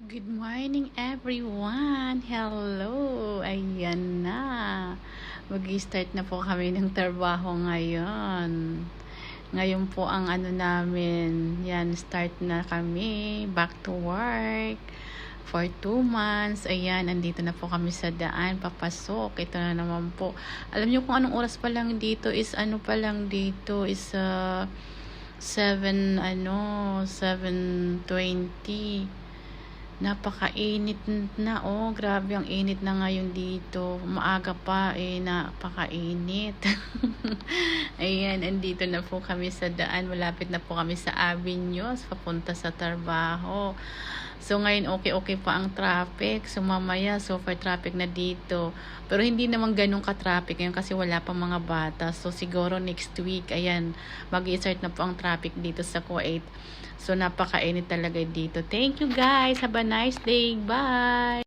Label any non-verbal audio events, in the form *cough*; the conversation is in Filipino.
Good morning everyone! Hello! Ayan na! Mag-start na po kami ng trabaho ngayon. Ngayon po ang ano namin, yan, start na kami, back to work for two months. Ayan, andito na po kami sa daan, papasok. Ito na naman po. Alam niyo kung anong oras pa lang dito is ano pa lang dito is uh, 7 ano, 7.20 napakainit na oh. Grabe ang init na ngayon dito. Maaga pa eh napakainit. *laughs* Ayan andito na po kami sa daan. Malapit na po kami sa Avenues papunta sa trabaho so ngayon okay okay pa ang traffic so mamaya super traffic na dito pero hindi naman ganun ka traffic ngayon kasi wala pa mga bata so siguro next week ayan mag-start na po ang traffic dito sa Kuwait So, napakainit talaga dito. Thank you guys. Have a nice day. Bye!